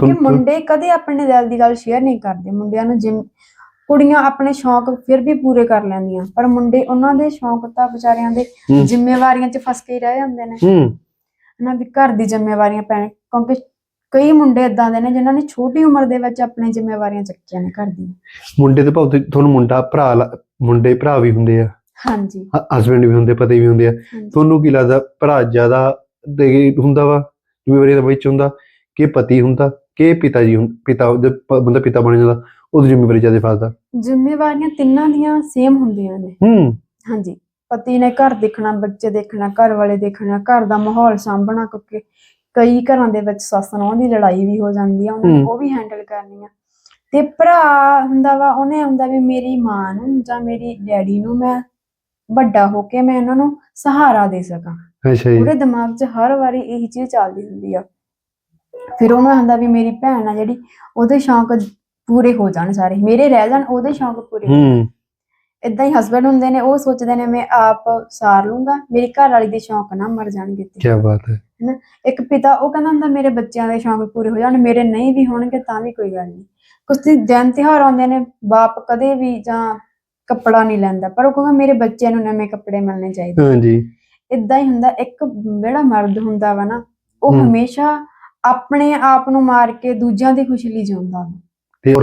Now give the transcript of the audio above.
ਤੁਮ- ਮੁੰਡੇ ਕਦੇ ਆਪਣੇ ਦਿਲ ਦੀ ਗੱਲ ਸ਼ੇਅਰ ਨਹੀਂ ਕਰਦੇ। ਮੁੰਡਿਆਂ ਨੂੰ ਜਿਮ ਕੁੜੀਆਂ ਆਪਣੇ ਸ਼ੌਂਕ ਫਿਰ ਵੀ ਪੂਰੇ ਕਰ ਲੈਂਦੀਆਂ। ਪਰ ਮੁੰਡੇ ਉਹਨਾਂ ਦੇ ਸ਼ੌਂਕ ਤਾਂ ਵਿਚਾਰਿਆਂ ਦੇ ਹੂੰ। ਜ਼ਿੰਮੇਵਾਰੀਆਂ 'ਚ ਫਸ ਕੇ ਹੀ ਰਹਿ ਜਾਂਦੇ ਨੇ। ਹੂੰ। ਹਨਾ ਵੀ ਘਰ ਦੀ ਜ਼ਿੰਮੇਵਾਰੀਆਂ ਪੈਣ ਕਿਉਂਕਿ ਕਈ ਮੁੰਡੇ ਇਦਾਂ ਦੇ ਨੇ ਜਿਨ੍ਹਾਂ ਨੇ ਛੋਟੀ ਉਮਰ ਦੇ ਵਿੱਚ ਆਪਣੀ ਜ਼ਿੰਮੇਵਾਰੀਆਂ ਚੱਕੀਆਂ ਨੇ ਘਰ ਦੀਆਂ। ਮੁੰਡੇ ਦੇ ਤੇ ਤੁਹਾਨੂੰ ਮੁੰਡਾ ਭਰਾ ਲ- ਮੁੰਡੇ ਭਰਾ ਵੀ ਹੁੰਦੇ ਆ। ਹਾਂਜੀ। ਹਸਬੰਡ ਵੀ ਹੁੰਦੇ ਪਤੀ ਵੀ ਹੁੰਦੇ ਆ। ਹਾਂਜੀ। ਤੁਹਾਨੂੰ ਕੀ ਲੱਗਦਾ ਭਰਾ ਜ਼ਿਆਦਾ ਦੇ ਹੁੰਦਾ ਵਾ? ਜ਼ਿੰਮੇਵਾਰੀ ਦਾ ਵਿੱਚ ਹੁੰਦਾ ਕਿ ਪਤੀ ਹੁੰਦਾ? ਕਿ ਪਿਤਾ ਜੀ ਪਿਤਾ ਜਦ ਪ- ਬੰਦਾ ਪਿਤਾ ਬਣ ਜਾਂਦਾ ਉਹਦੀ ਜ਼ਿੰਮੇਵਾਰੀ ਜ਼ਿਆਦਾ ਫਸਦਾ। ਜ਼ਿੰਮੇਵਾਰੀਆਂ ਤਿੰਨਾਂ ਦੀਆਂ ਸੇਮ ਹੁੰਦੀਆਂ ਨੇ। ਹੂੰ। ਹਾਂਜੀ। ਪਤੀ ਨੇ ਘਰ ਦੇਖਣਾ ਬੱਚੇ ਦੇਖਣਾ ਘਰ ਵਾਲੇ ਦੇਖਣਾ ਘਰ ਦਾ ਮਾਹੌਲ ਸਾਂਭਣਾ ਕਿਉਂਕਿ ਕਈ ਘਰਾਂ ਦੇ ਵਿੱਚ ਸੱਸ ਨੂੰਹ ਦੀ ਲੜਾਈ ਵੀ ਹੋ ਜਾਂਦੀ ਆ ਉਹਨਾਂ ਉਹ ਵੀ ਹੈਂਡਲ ਕਰਨੀ ਆ ਤੇ ਭਰਾ ਹੁੰਦਾ ਵਾ ਉਹਨੇ ਹੁੰਦਾ ਵੀ ਮੇਰੀ ਮਾਂ ਨੂੰ ਜਾਂ ਮੇਰੀ ਡੈਡੀ ਨੂੰ ਮੈਂ ਵੱਡਾ ਹੋ ਕੇ ਮੈਂ ਉਹਨਾਂ ਨੂੰ ਸਹਾਰਾ ਦੇ ਸਕਾਂ। ਅੱਛਾ ਜੀ। ਉਹਦੇ ਦਿਮਾਗ 'ਚ ਹਰ ਵਾਰੀ ਇਹੀ ਚੀਜ਼ ਚੱਲਦੀ ਹੁੰਦੀ ਆ। ਫਿਰ ਉਹਨੂੰ ਹੁੰਦਾ ਵੀ ਮੇਰੀ ਭੈਣ ਆ ਜਿਹੜੀ ਉਹਦੇ ਸ਼ੌਂਕ ਪੂਰੇ ਹੋ ਜਾਣ ਸਾਰੇ। ਮੇਰੇ ਰਹਿ ਜਾਣ ਉਹਦੇ ਸ਼ੌਂਕ ਪੂਰੇ ਹੋ ਇਦਾਂ ਹੀ। ਹਸਬੰਡ ਹੁੰਦੇ ਨੇ ਉਹ ਸੋਚਦੇ ਨੇ ਮੈਂ ਆਪ ਸਾਰ ਲੂੰਗਾ ਮੇਰੀ ਘਰ ਵਾਲੀ ਦੇ ਸ਼ੌਂਕ ਨਾ ਮਰ ਜਾਣਗੇ ਤੇ। ਕੀ ਬਾਤ ਹੈ। ਇੱਕ ਪਿਤਾ ਉਹ ਕਹਿੰਦਾ ਹੁੰਦਾ ਮੇਰੇ ਬੱਚਿਆਂ ਦੇ ਸ਼ੌਂਕ ਪੂਰੇ ਹੋ ਜਾਣ ਮੇਰੇ ਨਹੀਂ ਵੀ ਹੋਣਗੇ ਤਾਂ ਵੀ ਕੋਈ ਗੱਲ ਨਹੀਂ। ਕੁਝ ਦਿਨ ਤਿਉਹਾਰ ਆਉਂਦੇ ਨੇ ਬਾਪ ਕਦੇ ਵੀ ਜਾਂ ਕੱਪੜਾ ਨਹੀਂ ਲੈਂਦਾ ਪਰ ਉਹ ਕਹੂਗਾ ਮੇਰੇ ਬੱਚਿਆਂ ਨੂੰ ਨਵੇਂ ਕੱਪੜੇ ਮਿਲਣੇ ਚਾਹੀਦੇ। ਹਾਂਜੀ। ਇਦਾਂ ਹੀ ਹੁੰਦਾ ਇੱਕ ਜਿਹੜਾ ਮਰਦ ਹੁੰਦਾ ਵਾ ਨਾ ਉਹ ਹਮ। ਹਮੇਸ਼ਾ ਆਪਣੇ ਆਪ ਨੂੰ ਮਾਰ ਕੇ ਦੂਜਿਆਂ ਦੀ ਖੁਸ਼ੀ ਲਈ ਜਿਉਂਦਾ ਵਾ ਤੇ